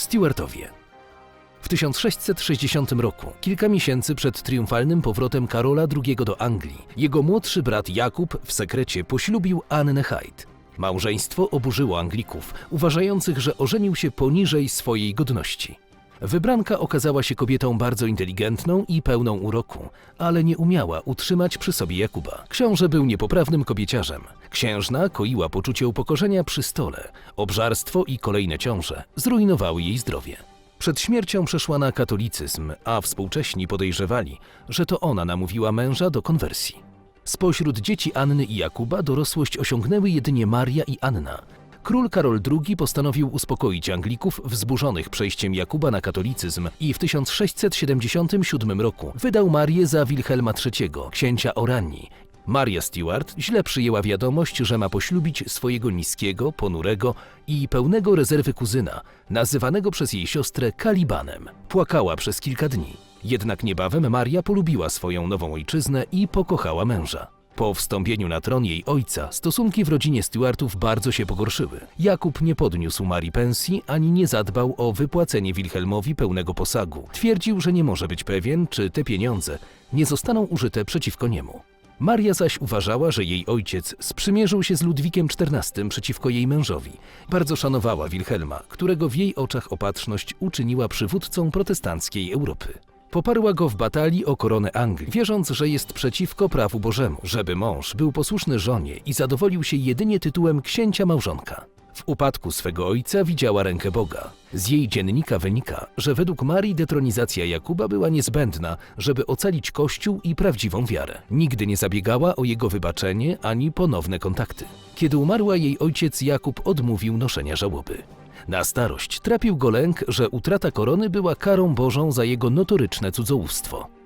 Stuartowie. W 1660 roku, kilka miesięcy przed triumfalnym powrotem Karola II do Anglii, jego młodszy brat Jakub w sekrecie poślubił Annę Hyde. Małżeństwo oburzyło Anglików, uważających, że ożenił się poniżej swojej godności. Wybranka okazała się kobietą bardzo inteligentną i pełną uroku, ale nie umiała utrzymać przy sobie Jakuba. Książę był niepoprawnym kobieciarzem. Księżna koiła poczucie upokorzenia przy stole. Obżarstwo i kolejne ciąże zrujnowały jej zdrowie. Przed śmiercią przeszła na katolicyzm, a współcześni podejrzewali, że to ona namówiła męża do konwersji. Spośród dzieci Anny i Jakuba dorosłość osiągnęły jedynie Maria i Anna. Król Karol II postanowił uspokoić Anglików wzburzonych przejściem Jakuba na katolicyzm i w 1677 roku wydał Marię za Wilhelma III, księcia Oranii. Maria Stuart źle przyjęła wiadomość, że ma poślubić swojego niskiego, ponurego i pełnego rezerwy kuzyna, nazywanego przez jej siostrę Kalibanem. Płakała przez kilka dni. Jednak niebawem Maria polubiła swoją nową ojczyznę i pokochała męża. Po wstąpieniu na tron jej ojca stosunki w rodzinie Stuartów bardzo się pogorszyły. Jakub nie podniósł Marii pensji ani nie zadbał o wypłacenie Wilhelmowi pełnego posagu. Twierdził, że nie może być pewien, czy te pieniądze nie zostaną użyte przeciwko niemu. Maria zaś uważała, że jej ojciec sprzymierzył się z Ludwikiem XIV przeciwko jej mężowi. Bardzo szanowała Wilhelma, którego w jej oczach opatrzność uczyniła przywódcą protestanckiej Europy. Poparła go w batalii o koronę Anglii, wierząc, że jest przeciwko prawu Bożemu, żeby mąż był posłuszny żonie i zadowolił się jedynie tytułem księcia małżonka. W upadku swego ojca widziała rękę Boga. Z jej dziennika wynika, że według Marii detronizacja Jakuba była niezbędna, żeby ocalić Kościół i prawdziwą wiarę. Nigdy nie zabiegała o jego wybaczenie ani ponowne kontakty. Kiedy umarła jej ojciec Jakub odmówił noszenia żałoby. Na starość trapił go lęk, że utrata korony była karą Bożą za jego notoryczne cudzołóstwo.